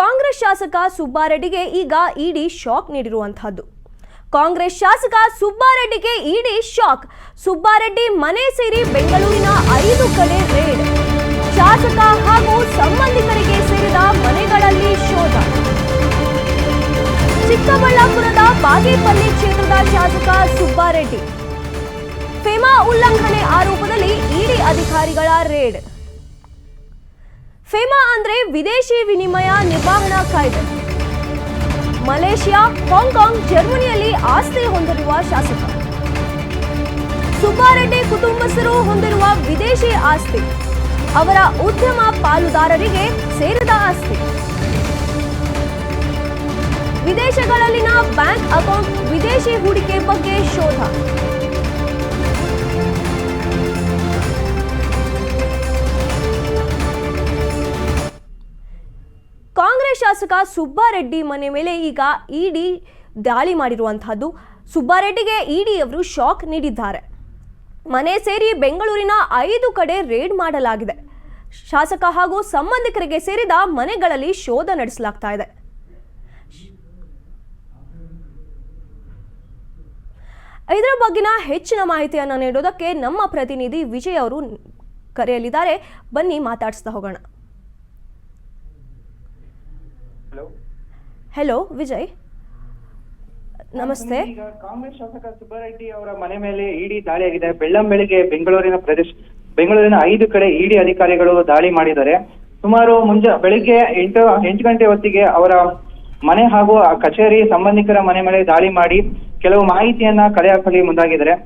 ಕಾಂಗ್ರೆಸ್ ಶಾಸಕ ಸುಬ್ಬಾರೆಡ್ಡಿಗೆ ಈಗ ಇಡಿ ಶಾಕ್ ನೀಡಿರುವಂತಹದ್ದು. ಕಾಂಗ್ರೆಸ್ ಶಾಸಕ ಸುಬ್ಬಾರೆಡ್ಡಿಗೆ ಇಡಿ ಶಾಕ್. ಸುಬ್ಬಾರೆಡ್ಡಿ ಮನೆ ಸೇರಿ ಬೆಂಗಳೂರಿನ ಐದು ಕಡೆ ರೇಡ್. ಶಾಸಕ ಹಾಗೂ ಸಂಬಂಧಿಕರಿಗೆ ಸೇರಿದ ಮನೆಗಳಲ್ಲಿ ಶೋಧ. ಚಿಕ್ಕಬಳ್ಳಾಪುರದ ಬಾಗೇಪಲ್ಲಿ ಕ್ಷೇತ್ರದ ಶಾಸಕ ಸುಬ್ಬಾರೆಡ್ಡಿ. ಫೆಮಾ ಉಲ್ಲಂಘನೆ ಆರೋಪದಲ್ಲಿ ಇಡಿ ಅಧಿಕಾರಿಗಳ ರೇಡ್. ಫೆಮಾ ಅಂದ್ರೆ ವಿದೇಶಿ ವಿನಿಮಯ ನಿರ್ವಹಣಾ ಕಾಯ್ದೆ. ಮಲೇಷಿಯಾ, ಹಾಂಗ್ಕಾಂಗ್, ಜರ್ಮನಿಯಲ್ಲಿ ಆಸ್ತಿ ಹೊಂದಿರುವ ಶಾಸಕ. ಸುಬ್ಬಾರೆಡ್ಡಿ ಕುಟುಂಬಸ್ಥರು ಹೊಂದಿರುವ ವಿದೇಶಿ ಆಸ್ತಿ. ಅವರ ಉದ್ಯಮ ಪಾಲುದಾರರಿಗೆ ಸೇರಿದ ಆಸ್ತಿ. ವಿದೇಶಗಳಲ್ಲಿನ ಬ್ಯಾಂಕ್ ಅಕೌಂಟ್ ವಿದೇಶಿ ಹೂಡಿಕೆ ಬಗ್ಗೆ ಶಾಸಕ ಸುಬ್ಬಾರೆಡ್ಡಿ ಮನೆ ಮೇಲೆ ಈಗ ಇಡಿ ದಾಳಿ ಮಾಡಿರುವಂತಹದ್ದು. ಸುಬ್ಬಾರೆಡ್ಡಿಗೆ ಇಡಿ ಅವರು ಶಾಕ್ ನೀಡಿದ್ದಾರೆ. ಮನೆ ಸೇರಿ ಬೆಂಗಳೂರಿನ ಐದು ಕಡೆ ರೇಡ್ ಮಾಡಲಾಗಿದೆ. ಶಾಸಕ ಹಾಗೂ ಸಂಬಂಧಿಕರಿಗೆ ಸೇರಿದ ಮನೆಗಳಲ್ಲಿ ಶೋಧ ನಡೆಸಲಾಗ್ತಾ ಇದೆ. ಇದರ ಬಗ್ಗಿನ ಹೆಚ್ಚಿನ ಮಾಹಿತಿಯನ್ನು ನೀಡೋದಕ್ಕೆ ನಮ್ಮ ಪ್ರತಿನಿಧಿ ವಿಜಯ್ ಅವರು ಕರೆಯಲಿದ್ದಾರೆ ಬನ್ನಿ ಮಾತಾಡಿಸ್ತಾ ಹೋಗೋಣ. ಹೆಲೋ ವಿಜಯ್ ನಮಸ್ತೆ ಈಗ ಕಾಂಗ್ರೆಸ್ ಶಾಸಕ ಸುಬ್ಬಾರೆಡ್ಡಿ ಅವರ ಮನೆ ಮೇಲೆ ಇಡಿ ದಾಳಿಯಾಗಿದೆ ಬೆಳ್ಳಂ ಬೆಳಿಗ್ಗೆ ಬೆಂಗಳೂರಿನ ಪ್ರದೇಶ ಬೆಂಗಳೂರಿನ ಐದು ಕಡೆ ಇಡಿ ಅಧಿಕಾರಿಗಳು ದಾಳಿ ಮಾಡಿದ್ದಾರೆ. ಸುಮಾರು ಮುಂಜಾ ಬೆಳಿಗ್ಗೆ ಎಂಟು ಎಂಟು ಗಂಟೆ ಹೊತ್ತಿಗೆ ಅವರ ಮನೆ ಹಾಗೂ ಕಚೇರಿ ಸಂಬಂಧಿಕರ ಮನೆ ಮೇಲೆ ದಾಳಿ ಮಾಡಿ ಕೆಲವು ಮಾಹಿತಿಯನ್ನ ಕಲೆ ಹಾಕಲಿ ಮುಂದಾಗಿದ್ದಾರೆ.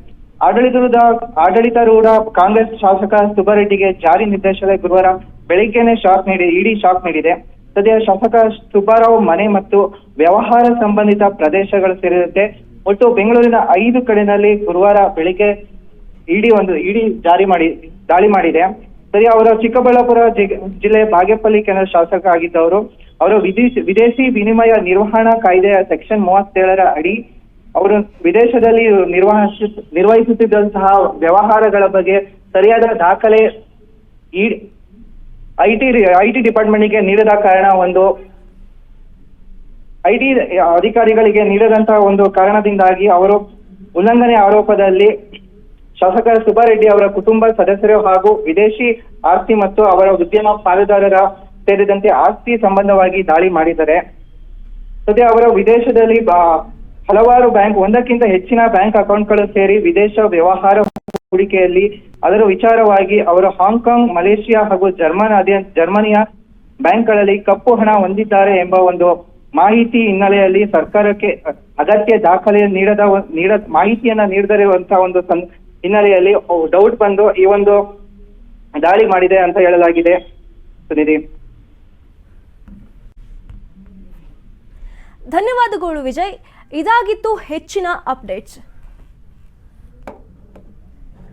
ಆಡಳಿತದ ಆಡಳಿತಾರೂಢ ಕಾಂಗ್ರೆಸ್ ಶಾಸಕ ಸುಬ್ಬಾರೆಡ್ಡಿಗೆ ಜಾರಿ ನಿರ್ದೇಶಾಲಯ ಗುರುವಾರ ಬೆಳಿಗ್ಗೆನೆ ಶಾಕ್ ನೀಡಿ ಇಡಿ ಶಾಕ್ ನೀಡಿದೆ. ಸದ್ಯ ಶಾಸಕ ಸುಬ್ಬಾರಾವ್ ಮನೆ ಮತ್ತು ವ್ಯವಹಾರ ಸಂಬಂಧಿತ ಪ್ರದೇಶಗಳು ಸೇರಿದಂತೆ ಒಟ್ಟು ಬೆಂಗಳೂರಿನ ಐದು ಕಡೆನಲ್ಲಿ ಗುರುವಾರ ಬೆಳಿಗ್ಗೆ ಇಡಿ ಒಂದು ಇಡಿ ಜಾರಿ ಮಾಡಿ, ದಾಳಿ ಮಾಡಿದೆ. ಸರಿ, ಅವರ ಚಿಕ್ಕಬಳ್ಳಾಪುರ ಜಿಲ್ಲೆ ಬಾಗೇಪಲ್ಲಿ ಕೇಂದ್ರ ಶಾಸಕ ಆಗಿದ್ದವರು. ಅವರು ವಿದೇಶಿ ವಿದೇಶಿ ವಿನಿಮಯ ನಿರ್ವಹಣಾ ಕಾಯ್ದೆಯ ಸೆಕ್ಷನ್ ಮೂವತ್ತೇಳರ ಅಡಿ ಅವರು ವಿದೇಶದಲ್ಲಿ ನಿರ್ವಹಿಸ ನಿರ್ವಹಿಸುತ್ತಿದ್ದಂತಹ ವ್ಯವಹಾರಗಳ ಬಗ್ಗೆ ಸರಿಯಾದ ದಾಖಲೆ ಐ ಟಿ ಐ ಟಿ ಡಿಪಾರ್ಟ್ಮೆಂಟ್ಗೆ ನೀಡದ ಕಾರಣ ಒಂದು ಐ ಅಧಿಕಾರಿಗಳಿಗೆ ನೀಡದಂತಹ ಒಂದು ಕಾರಣದಿಂದಾಗಿ ಅವರು ಉಲ್ಲಂಘನೆ ಆರೋಪದಲ್ಲಿ ಶಾಸಕ ಸುಬ್ಬಾರೆಡ್ಡಿ ಅವರ ಕುಟುಂಬ ಸದಸ್ಯರು ಹಾಗೂ ವಿದೇಶಿ ಆಸ್ತಿ ಮತ್ತು ಅವರ ಉದ್ಯಮ ಪಾಲುದಾರರ ಸೇರಿದಂತೆ ಆಸ್ತಿ ಸಂಬಂಧವಾಗಿ ದಾಳಿ ಮಾಡಿದ್ದಾರೆ ಸದ್ಯ ಅವರ ವಿದೇಶದಲ್ಲಿ ಹಲವಾರು ಬ್ಯಾಂಕ್, ಒಂದಕ್ಕಿಂತ ಹೆಚ್ಚಿನ ಬ್ಯಾಂಕ್ ಅಕೌಂಟ್ಗಳು ಸೇರಿ ವಿದೇಶ ವ್ಯವಹಾರ ಹೂಡಿಕೆಯಲ್ಲಿ ಅದರ ವಿಚಾರವಾಗಿ ಅವರು ಹಾಂಗ್ಕಾಂಗ್, ಮಲೇಷಿಯಾ ಹಾಗೂ ಜರ್ಮನ್ ಜರ್ಮನಿಯ ಬ್ಯಾಂಕ್ಗಳಲ್ಲಿ ಕಪ್ಪು ಹಣ ಹೊಂದಿದ್ದಾರೆ ಎಂಬ ಒಂದು ಮಾಹಿತಿ ಹಿನ್ನೆಲೆಯಲ್ಲಿ ಸರ್ಕಾರಕ್ಕೆ ಅಗತ್ಯ ದಾಖಲೆ ನೀಡದ, ನೀಡ, ಮಾಹಿತಿಯನ್ನ ನೀಡದಿರುವಂತಹ ಒಂದು ಹಿನ್ನೆಲೆಯಲ್ಲಿ ಡೌಟ್ ಬಂದು ಈ ಒಂದು ದಾಳಿ ಮಾಡಿದೆ ಅಂತ ಹೇಳಲಾಗಿದೆ. ಸುನಿಧಿ. ಧನ್ಯವಾದಗಳು ವಿಜಯ್. ಇದಾಗಿತ್ತು ಹೆಚ್ಚಿನ ಅಪ್ಡೇಟ್ಸ್.